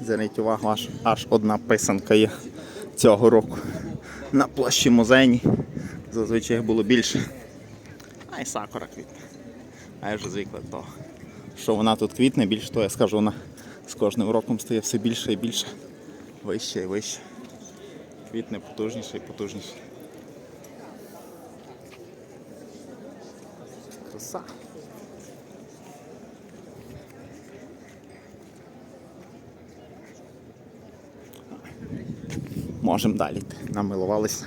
Зверніть увагу, аж, аж одна писанка є цього року на площі музейній. Зазвичай їх було більше. А й сакура квітне. А я вже звикла до того, що вона тут квітне, більше того, я скажу, вона з кожним роком стає все більше і більше, вище і вище. Квітне потужніше і потужніше. Краса. Можемо далі. Намилувалися.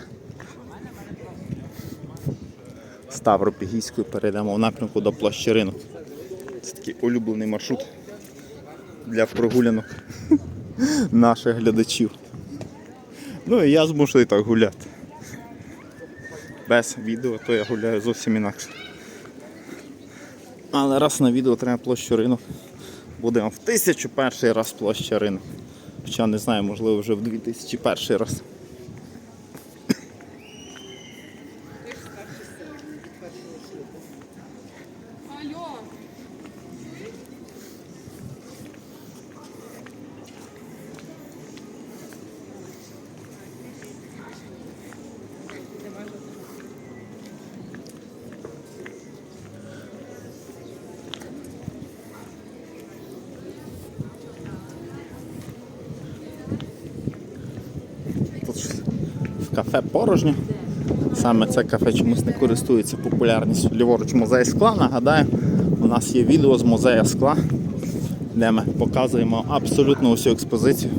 Ставропігійською перейдемо в напрямку до площі ринок. Це такий улюблений маршрут для прогулянок наших глядачів. Ну і я змушений так гуляти. Без відео, то я гуляю зовсім інакше. Але раз на відео треба площу ринок. Будемо в тисячу перший раз площа ринок. Хоча не знаю, можливо вже в 2001 раз. Кафе порожнє. Саме це кафе чомусь не користується популярністю. Ліворуч музей скла. Нагадаю, у нас є відео з музею скла, де ми показуємо абсолютно усю експозицію.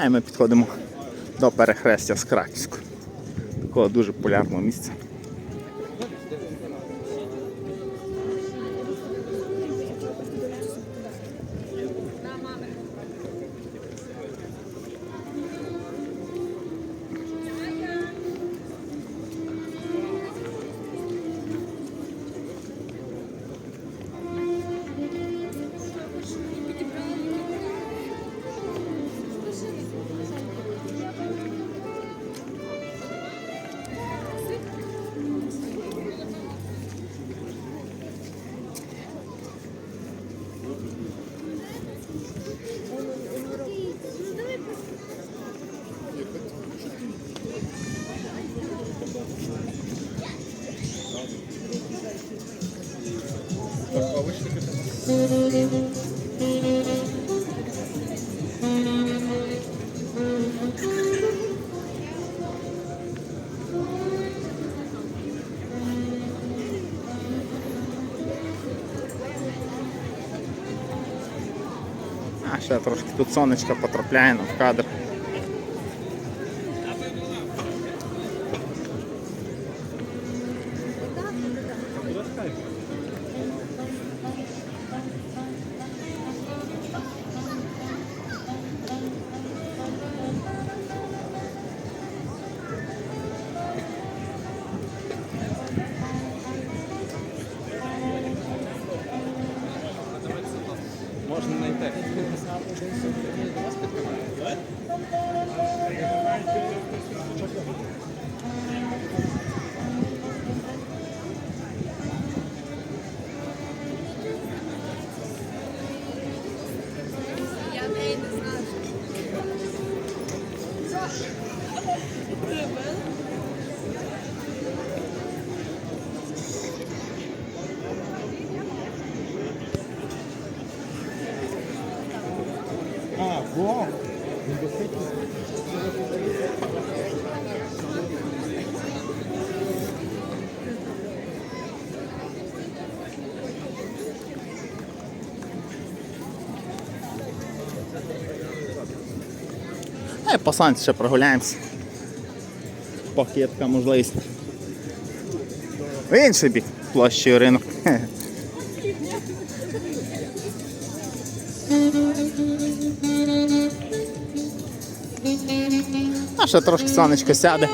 А і ми підходимо до перехрестя з Краківською. Такого дуже полярного місця. А ще трошки тут сонечко потрапляє на в кадр. Я А, во! А по сонці ще прогуляємося. Поки є така можливість. В інший бік площі ринок. ще трошки сонечко сяде.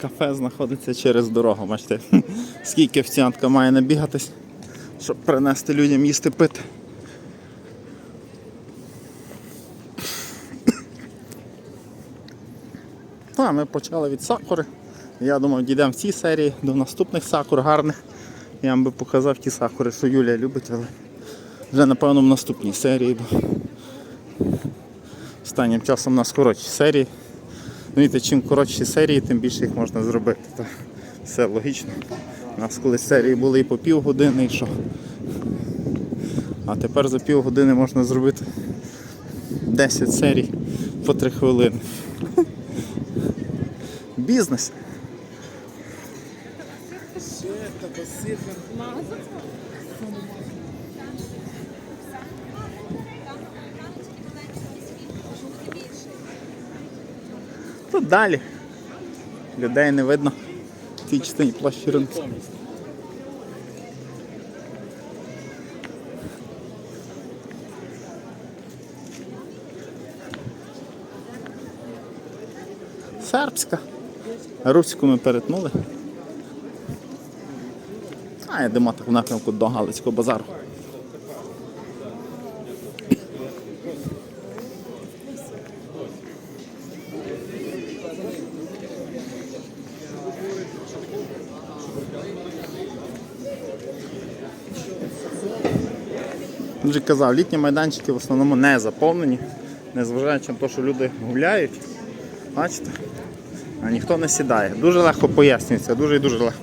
Кафе знаходиться через дорогу, бачите, скільки офіціантка має набігатись, щоб принести людям їсти пити. Та, ми почали від сакури. Я думав, дійдемо в цій серії до наступних сакур гарних. Я вам би показав ті сакури, що Юлія любить, але вже напевно в наступній серії. Бо останнім часом у нас коротші серії. Знаєте, чим коротші серії, тим більше їх можна зробити. Та все логічно. У нас колись серії були і по півгодини, і що. А тепер за півгодини можна зробити 10 серій по 3 хвилини. Бізнес. Тут далі. Людей не видно в цій частині площі ринку. Сербська. Руську ми перетнули. А йдемо так в напрямку до Галицького базару. Вже казав, літні майданчики в основному не заповнені, незважаючи на те, що люди гуляють. Бачите? А ніхто не сідає. Дуже легко пояснюється, дуже і дуже легко.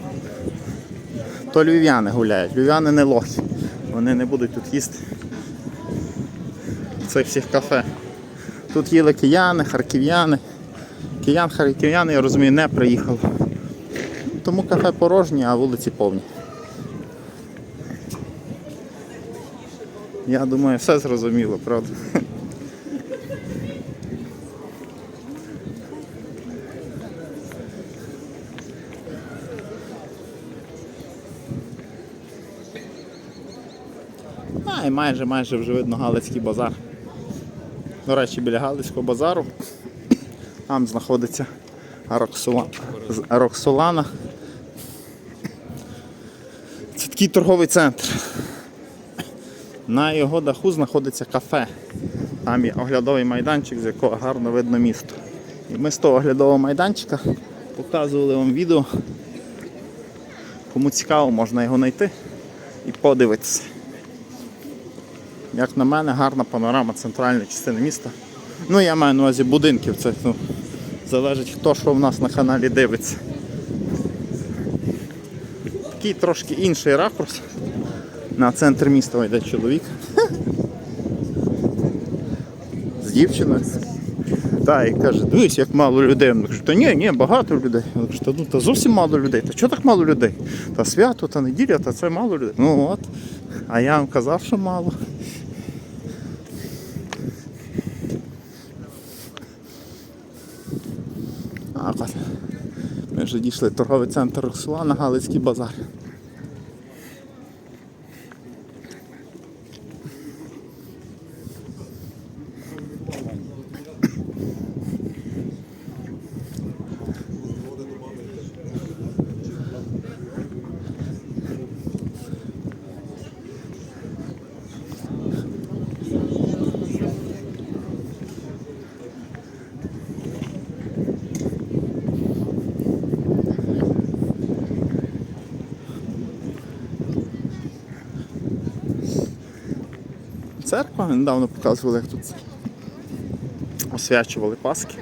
То львів'яни гуляють, львів'яни не лохи. Вони не будуть тут їсти цих всіх кафе. Тут їли кияни, харків'яни. Киян, харків'яни, я розумію, не приїхали. Тому кафе порожні, а вулиці повні. Я думаю, все зрозуміло, правда? І майже майже вже видно Галицький базар. До речі, біля Галицького базару там знаходиться Роксолана. Це такий торговий центр. На його даху знаходиться кафе. Там є оглядовий майданчик, з якого гарно видно місто. І ми з того оглядового майданчика показували вам відео. Кому цікаво, можна його знайти і подивитися. Як на мене, гарна панорама центральної частини міста. Ну, я маю на увазі будинків, це ну, залежить хто що в нас на каналі дивиться. Такий трошки інший ракурс. На центр міста йде чоловік. З дівчиною. Та, і каже, дивись, як мало людей. Я кажу, та ні, ні, багато людей. Я кажу, та, ну, та зовсім мало людей. Та чого так мало людей? Та свято, та неділя, та це мало людей. Ну от. А я вам казав, що мало. А, от. Ми вже дійшли торговий центр Роксолана, Галицький базар. Недавно показували, як тут освячували Паски.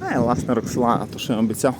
А і власне Роксолана, то що я обіцяв.